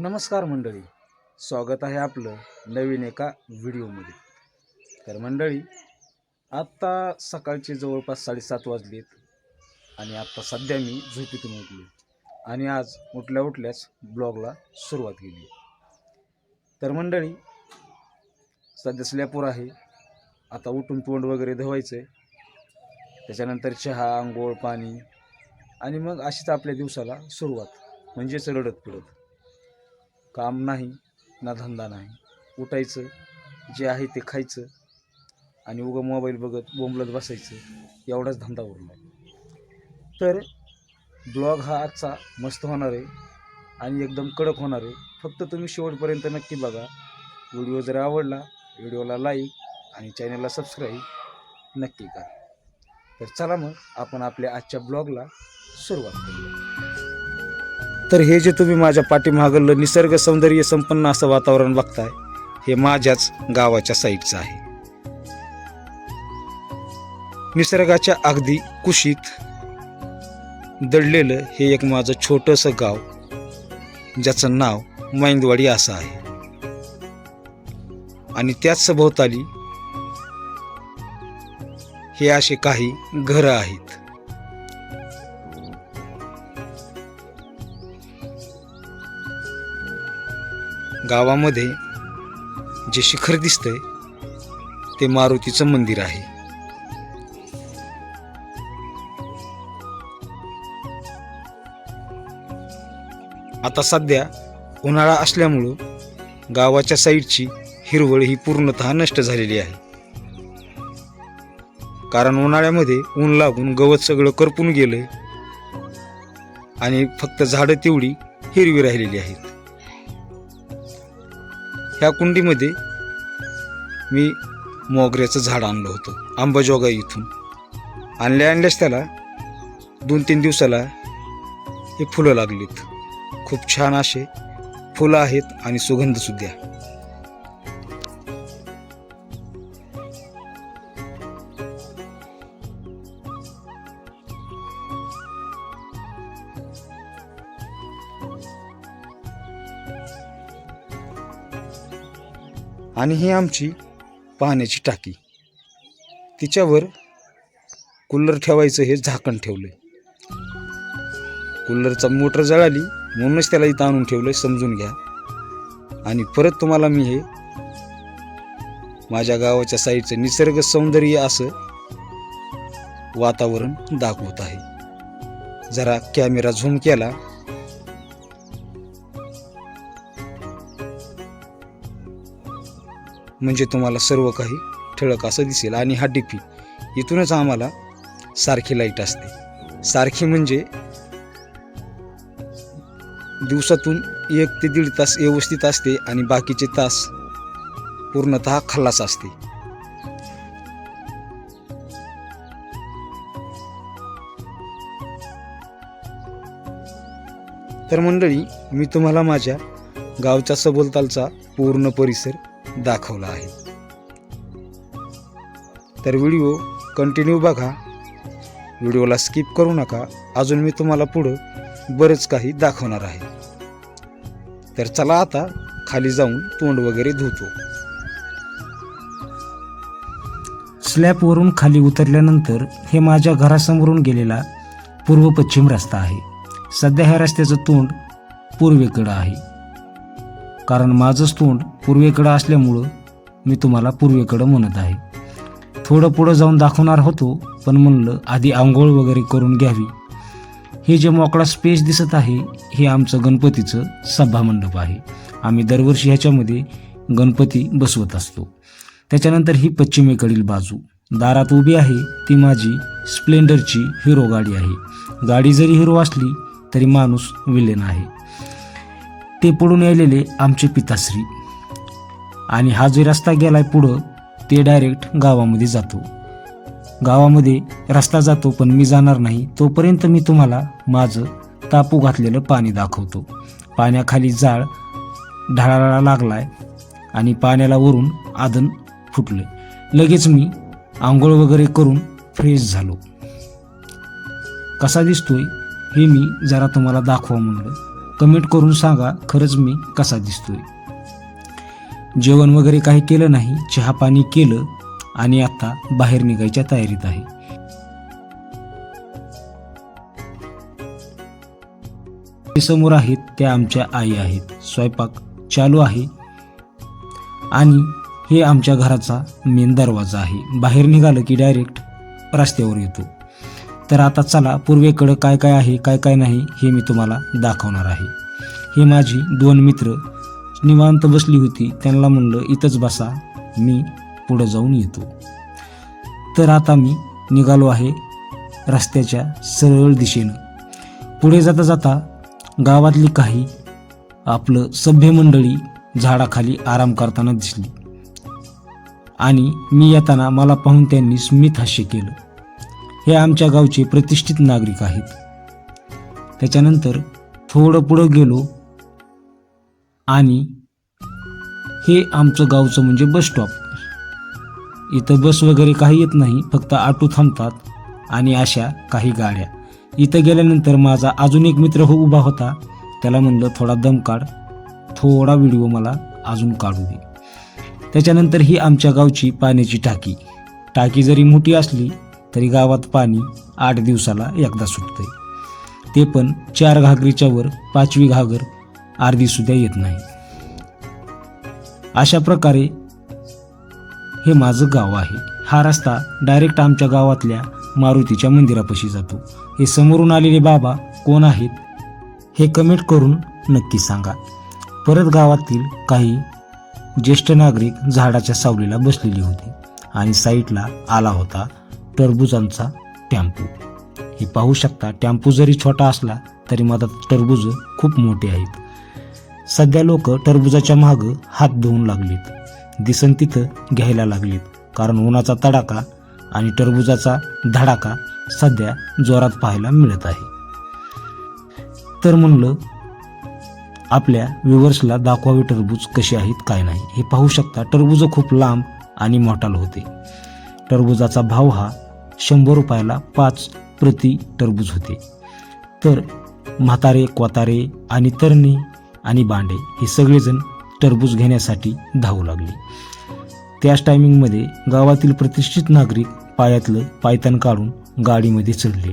नमस्कार मंडळी. स्वागत आहे आपलं नवीन एका व्हिडिओमध्ये. तर मंडळी आत्ता सकाळचे जवळपास साडेसात वाजलेत आणि आत्ता सध्या मी झोपेतून उठलो आणि आज उठल्या उठल्याच ब्लॉगला सुरुवात केली तर मंडळी सध्या स्लॅपवर आहे. आता उठून तोंड वगैरे धवायचं आहे त्याच्यानंतर चहा आंघोळ पाणी आणि मग अशीच आपल्या दिवसाला सुरुवात म्हणजेच रडत पडत काम नाही ना धंदा नाही. उठायचं जे आहे ते खायचं आणि उगं मोबाईल बघत बोंबलत बसायचं एवढाच धंदा उरला. तर ब्लॉग हा आजचा मस्त होणार आहे आणि एकदम कडक होणार आहे. फक्त तुम्ही शेवटपर्यंत नक्की बघा. व्हिडिओ जर आवडला व्हिडिओला लाईक आणि चॅनलला सबस्क्राईब नक्की करा. तर चला मग आपण आपल्या आजच्या ब्लॉगला सुरुवात करूया. तर हे जे तुम्ही माझ्या पाठीमागलं निसर्ग सौंदर्य संपन्न असं वातावरण बघताय हे माझ्याच गावाच्या साईडचं आहे. निसर्गाच्या अगदी कुशीत दडलेलं हे एक माझं छोटंसं गाव ज्याचं नाव मैंदवाडी असं आहे. आणि त्याच सभोवताली हे असे काही घरं आहेत. गावामध्ये जे शिखर दिसतंय ते मारुतीचं मंदिर आहे. आता सध्या उन्हाळा असल्यामुळं गावाच्या साईडची हिरवळ ही पूर्णतः नष्ट झालेली आहे. कारण उन्हाळ्यामध्ये ऊन लागून गवत सगळं करपून गेलंय आणि फक्त झाडं तेवढी हिरवी राहिलेली आहेत. ह्या कुंडीमध्ये मी मोगऱ्याचं झाड आणलं होतं आंबाजोगाई इथून. आणल्या आणल्यास त्याला दोन तीन दिवसाला हे फुलं लागलीत. खूप छान असे फुलं आहेत आणि सुगंधसुद्धा आणि ही आमची पाण्याची टाकी. तिच्यावर कूलर ठेवायचं हे झाकण ठेवलंय. कूलरचा मोटर जळाली म्हणूनच त्याला इथं आणून ठेवलंय समजून घ्या. आणि परत तुम्हाला मी हे माझ्या गावाच्या साईडचं निसर्ग सौंदर्य असं वातावरण दाखवत आहे. जरा कॅमेरा झूम केला. म्हणजे तुम्हाला सर्व काही ठळक असं दिसेल. आणि हा डीपी इथूनच आम्हाला सारखी लाइट असते. सारखी म्हणजे दिवसातून एक ते दीड तास व्यवस्थित असते आणि बाकीचे तास पूर्णतः खल्लास असते. तर मंडळी मी तुम्हाला माझ्या गावच्या सभोलतालचा पूर्ण परिसर दाखवला आहे. तर व्हिडिओ कंटिन्यू बघा. व्हिडिओला स्किप करू नका. अजून मी तुम्हाला पुढं बरंच काही दाखवणार आहे. तर चला आता खाली जाऊन तोंड वगैरे धुतो. स्लॅबवरून खाली उतरल्यानंतर हे माझ्या घरासमोरून गेलेला पूर्व पश्चिम रस्ता आहे. सध्या ह्या रस्त्याचं तोंड पूर्वेकडं आहे. कारण माझंच तोंड पूर्वेकडं असल्यामुळं मी तुम्हाला पूर्वेकडं म्हणत आहे. थोडं पुढं जाऊन दाखवणार होतो पण म्हणलं आधी आंघोळ वगैरे करून घ्यावी. हे जे मोकळा स्पेस दिसत आहे हे आमचं गणपतीचं सभामंडप आहे. आम्ही दरवर्षी ह्याच्यामध्ये गणपती बसवत असतो. त्याच्यानंतर ही पश्चिमेकडील बाजू. दारात उभी आहे ती माझी स्प्लेंडरची हिरो गाडी आहे. गाडी जरी हिरो असली तरी माणूस विलेन आहे. ते पडून यायलेले आमचे पिताश्री. आणि हा जो रस्ता गेलाय पुढं ते डायरेक्ट गावामध्ये जातो. गावामध्ये रस्ता जातो पण मी जाणार नाही. तोपर्यंत मी तुम्हाला माझं तापू घातलेलं पाणी दाखवतो. पाण्याखाली जाळ ढाळाला लागलाय आणि पाण्याला वरून आदन फुटलं लगेच मी आंघोळ वगैरे करून फ्रेश झालो. कसा दिसतोय हे मी जरा तुम्हाला दाखवा म्हणलं. कमेंट करून सांगा खरंच मी कसा दिसतोय. जेवण वगैरे काही केलं नाही चहा पाणी केलं आणि आता बाहेर निघायच्या तयारीत आहे. ते समोर आहेत त्या आमच्या आई आहेत. स्वयंपाक चालू आहे. आणि हे आमच्या घराचा मेन दरवाजा आहे. बाहेर निघालं की डायरेक्ट रस्त्यावर येतो. तर आता चला पूर्वेकडं काय काय आहे काय काय नाही हे मी तुम्हाला दाखवणार आहे. हे माझी दोन मित्र निवांत बसली होती. त्यांना म्हणलं इथंच बसा मी पुढं जाऊन येतो. तर आता मी निघालो आहे रस्त्याच्या सरळ दिशेनं. पुढे जाता जाता गावातली काही आपलं सभ्य मंडळी झाडाखाली आराम करताना दिसली. आणि मी येताना मला पाहून त्यांनी स्मित हास्य केलं. हे आमच्या गावचे प्रतिष्ठित नागरिक आहेत. त्याच्यानंतर थोडं पुढं गेलो आणि हे आमचं गावचं म्हणजे बस स्टॉप इथं बस वगैरे काही येत नाही फक्त ऑटो थांबतात आणि अशा काही गाड्या. इथं गेल्यानंतर माझा अजून एक मित्र हो उभा होता. त्याला म्हणलं थोडा दम काढ थोडा व्हिडिओ मला अजून काढू दे. त्याच्यानंतर ही आमच्या गावची पाण्याची टाकी. टाकी जरी मोठी असली तरी गावात पाणी आठ दिवसाला एकदा सुटतंय. ते पण चार घागरीच्या वर पाचवी घागर अर्धी सुद्धा येत नाही. अशा प्रकारे हे माझं गाव आहे. हा रस्ता डायरेक्ट आमच्या गावातल्या मारुतीच्या मंदिरापाशी जातो. हे समोरून आलेले बाबा कोण आहेत हे कमेंट करून नक्की सांगा. परत गावातील काही ज्येष्ठ नागरिक झाडाच्या सावलीला बसलेली होती आणि साईटला आला होता टरबुजांचा टॅम्पो. हे पाहू शकता टॅम्पो जरी छोटा असला तरी मधात टरबूज खूप मोठे आहेत. सध्या लोक टरबुजाच्या मागं हात धुवून लागलेत. दिसन तिथं घ्यायला लागलेत. कारण उन्हाचा तडाका आणि टरबुजाचा धडाका सध्या जोरात पाहायला मिळत आहे. तर म्हणलं आपल्या व्ह्युअर्सला दाखवावे टरबूज कसे आहेत काय नाही हे पाहू शकता टरबूज खूप लांब आणि मोठाल होते. टरबुजाचा भाव हा शंभर रुपयाला पाच प्रति टरबूज होते. तर म्हातारे कोतारे आणि तरणे आणि बांडे हे सगळेजण टरबूज घेण्यासाठी धावू लागले. त्याच टायमिंगमध्ये गावातील प्रतिष्ठित नागरिक पायातलं पायतान काढून गाडीमध्ये चढले.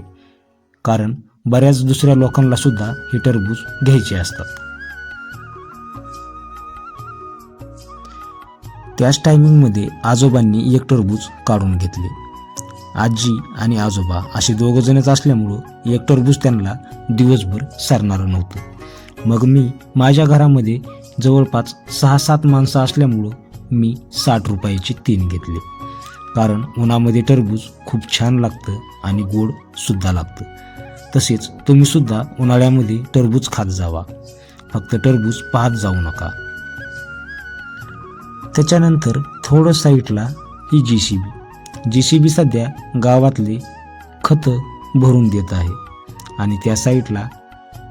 कारण बऱ्याच दुसऱ्या लोकांना सुद्धा हे टरबूज घ्यायचे असतात. त्याच टायमिंगमध्ये आजोबांनी एक टरबूज काढून घेतले. आजी आणि आजोबा असे दोघंजणच असल्यामुळं एक टरबूज त्यांना दिवसभर सरणारं नव्हतं. मग मी माझ्या घरामध्ये जवळपास सहा सात माणसं असल्यामुळं मी साठ रुपयाचे तीन घेतले. कारण उन्हामध्ये टरबूज खूप छान लागतं आणि गोड सुद्धा लागतं. तसेच तुम्ही सुद्धा उन्हाळ्यामध्ये टरबूज खात जावा. फक्त टरबूज पाहत जाऊ नका. त्याच्यानंतर थोडं साईटला ही जी सी बी जी सी बी सध्या गावातले खतं भरून देत आहे. आणि त्या साईटला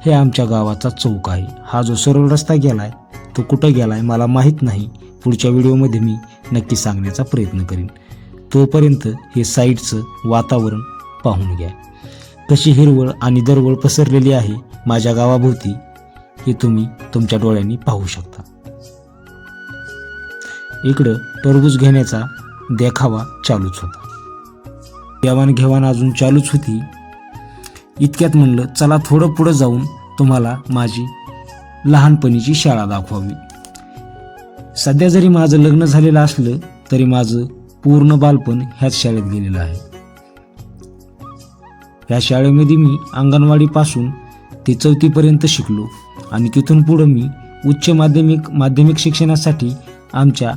हे आमच्या गावाचा चौक आहे. हा जो सरळ रस्ता गेलाय तो कुठं गेलाय मला माहीत नाही. पुढच्या व्हिडिओमध्ये मी नक्की सांगण्याचा प्रयत्न करीन. तोपर्यंत हे साईडचं वातावरण पाहून घ्या. कशी हिरवळ आणि दरवळ पसरलेली आहे माझ्या गावाभोवती हे तुम्ही तुमच्या डोळ्यांनी पाहू शकता. इकडं टरबूज घेण्याचा देखावा चालूच होता. देवाणघेवाण अजून चालूच होती. इतक्यात म्हणलं चला थोडं पुढं जाऊन तुम्हाला माझी लहानपणीची शाळा दाखवावी. सध्या जरी माझं लग्न झालेलं असलं तरी माझं पूर्ण बालपण ह्याच शाळेत गेलेलं आहे. ह्या शाळेमध्ये मी अंगणवाडीपासून ते चौथीपर्यंत शिकलो आणि तिथून पुढं मी उच्च माध्यमिक माध्यमिक शिक्षणासाठी आमच्या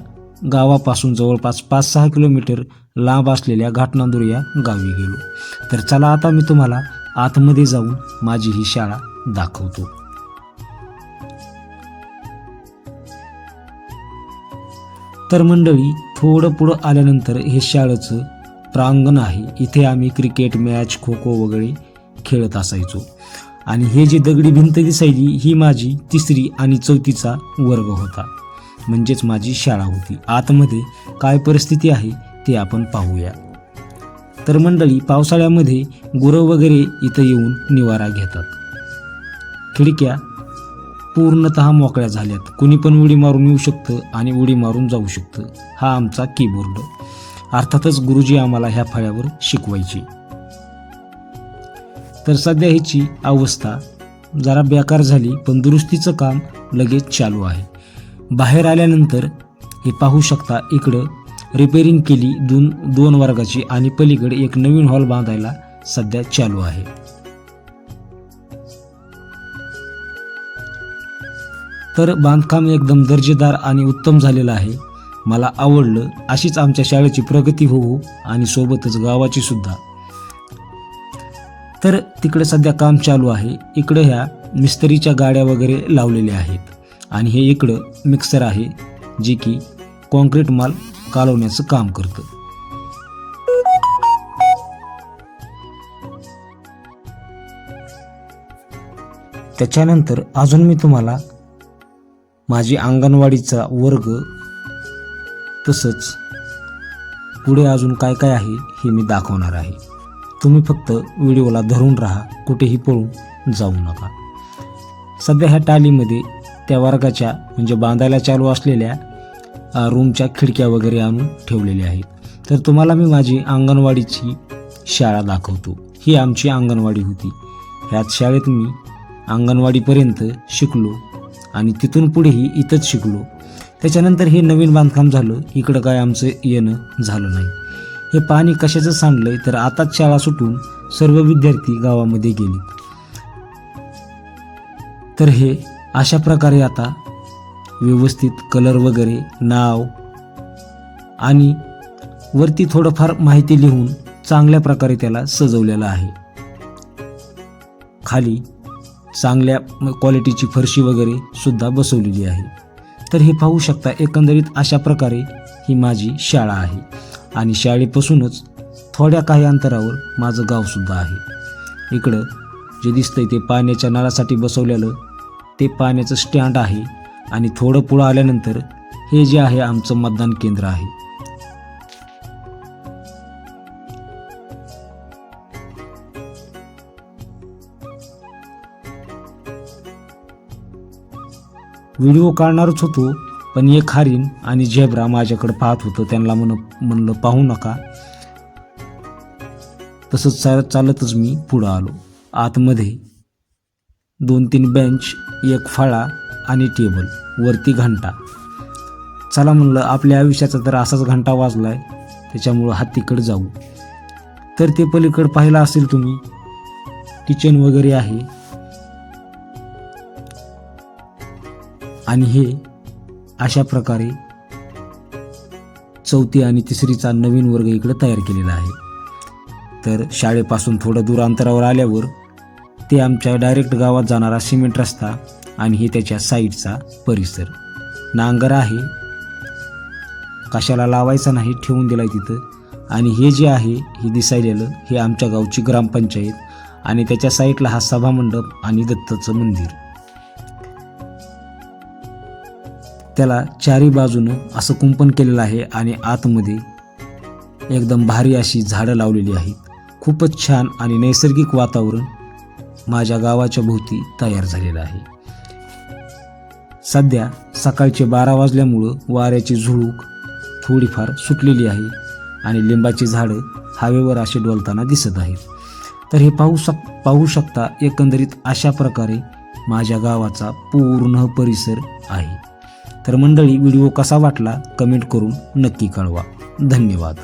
गावापासून जवळपास पाच सहा किलोमीटर लांब असलेल्या घाटनांदूर या गावी गेलो. तर चला आता मी तुम्हाला आतमध्ये जाऊन माझी ही शाळा दाखवतो. तर मंडळी थोडं पुढं आल्यानंतर हे शाळेचं प्रांगण आहे. इथे आम्ही क्रिकेट मॅच खो खो वगैरे खेळत असायचो. आणि हे जी दगडी भिंत दिसायची ही माझी तिसरी आणि चौथीचा वर्ग होता. म्हणजेच माझी शाळा होती. आतमध्ये काय परिस्थिती आहे ते आपण पाहूया. तर मंडळी पावसाळ्यामध्ये गुरं वगैरे इथं येऊन निवारा घेतात. खिडक्या पूर्णत मोकळ्या झाल्यात. कुणी पण उडी मारून येऊ शकतं आणि उडी मारून जाऊ शकतं. हा आमचा कीबोर्ड अर्थातच गुरुजी आम्हाला ह्या फळ्यावर शिकवायची. तर सध्या ह्याची अवस्था जरा बेकार झाली पण दुरुस्तीचं काम लगेच चालू आहे. बाहेर आल्यानंतर हे पाहू शकता इकडं रिपेरिंग केली दोन दोन वर्गाची आणि पलीकडे एक नवीन हॉल बांधायला सध्या चालू आहे. तर बांधकाम एकदम दर्जेदार आणि उत्तम झालेलं आहे. मला आवडलं अशीच आमच्या शाळेची प्रगती होऊ आणि सोबतच गावाची सुद्धा. तर तिकडे सध्या काम चालू आहे. इकडं ह्या मिस्त्रीच्या गाड्या वगैरे लावलेल्या आहेत. आणि हे इकडं मिक्सर आहे जे की कॉन्क्रीट माल कालवण्याचं काम करतं. त्याच्यानंतर अजून मी तुम्हाला माझी अंगणवाडीचा वर्ग तसंच पुढे अजून काय काय आहे हे मी दाखवणार आहे. तुम्ही फक्त व्हिडिओला धरून राहा कुठेही पळून जाऊ नका. सध्या ह्या टालीमध्ये त्या वर्गाच्या म्हणजे बांधायला चालू असलेल्या रूमच्या खिडक्या वगैरे आणून ठेवलेल्या आहेत. तर तुम्हाला मी माझी अंगणवाडीची शाळा दाखवतो. ही आमची अंगणवाडी होती. ह्याच शाळेत मी अंगणवाडीपर्यंत शिकलो. आणि तिथून पुढेही इथंच शिकलो. त्याच्यानंतर हे नवीन बांधकाम झालं. इकडं काय आमचं येणं झालं नाही. हे पाणी कशाचं सांडलंय तर आताच शाळा सुटून सर्व विद्यार्थी गावामध्ये गेले तर हे अशा प्रकारे आता व्यवस्थित कलर वगैरे नाव आणि वरती थोडंफार माहिती लिहून चांगल्या प्रकारे त्याला सजवलेलं आहे. खाली चांगल्या क्वालिटीची फरशी वगैरे सुद्धा बसवलेली आहे. तर हे पाहू शकता एकंदरीत अशा प्रकारे ही माझी शाळा आहे. आणि शाळेपासूनच थोड्या काही अंतरावर माझं गावसुद्धा आहे. इकडं जे दिसतंय ते पाण्याच्या नळासाठी बसवलेलं ते पाण्याचं स्टँड आहे. आणि थोडं पुढं आल्यानंतर हे जे आहे आमचं मतदान केंद्र आहे. व्हिडिओ काढणारच होतो पण एक हरीण आणि झेब्रा माझ्याकडे पाहत होतं. त्यांना म्हण म्हणलं पाहू नका. तसंच चालत चालतच मी पुढं आलो. आतमध्ये दोन तीन बेंच एक फळा आणि टेबल वरती घंटा. चला म्हणलं आपल्या आयुष्याचा तर असाच घंटा वाजला आहे त्याच्यामुळं हत्तीकडे जाऊ. तर ते पलीकडे पाहिलं असेल तुम्ही? किचन वगैरे आहे आणि हे अशा प्रकारे चौथी आणि तिसरीचा नवीन वर्ग इकडे तयार केलेला आहे. तर शाळेपासून थोडं दूर अंतरावर आल्यावर ते आमच्या डायरेक्ट गावात जाणारा सिमेंट रस्ता आणि हे त्याच्या साईडचा परिसर. नांगर आहे. कशाला लावायचा नाही ठेवून दिलाय तिथं. आणि हे जे आहे हे दिसायलेलं हे आमच्या गावची ग्रामपंचायत आणि त्याच्या साईडला हा सभामंडप आणि दत्ताचं मंदिर. त्याला चारी बाजूनं असं कुंपण केलेलं आहे आणि आतमध्ये एकदम भारी अशी झाडं लावलेली आहेत. खूपच छान आणि नैसर्गिक वातावरण माझ्या गावाच्या भोवती तयार झालेलं आहे. सध्या सकाळचे बारा वाजल्यामुळं वाऱ्याची झुळूक थोडीफार सुटलेली आहे आणि लिंबाची झाडं हवेवर असे डोलताना दिसत आहेत. तर हे पाहू शक पाहू शकता एकंदरीत अशा प्रकारे माझ्या गावाचा पूर्ण परिसर आहे. तर मंडळी व्हिडिओ कसा वाटला कमेंट करून नक्की कळवा. धन्यवाद.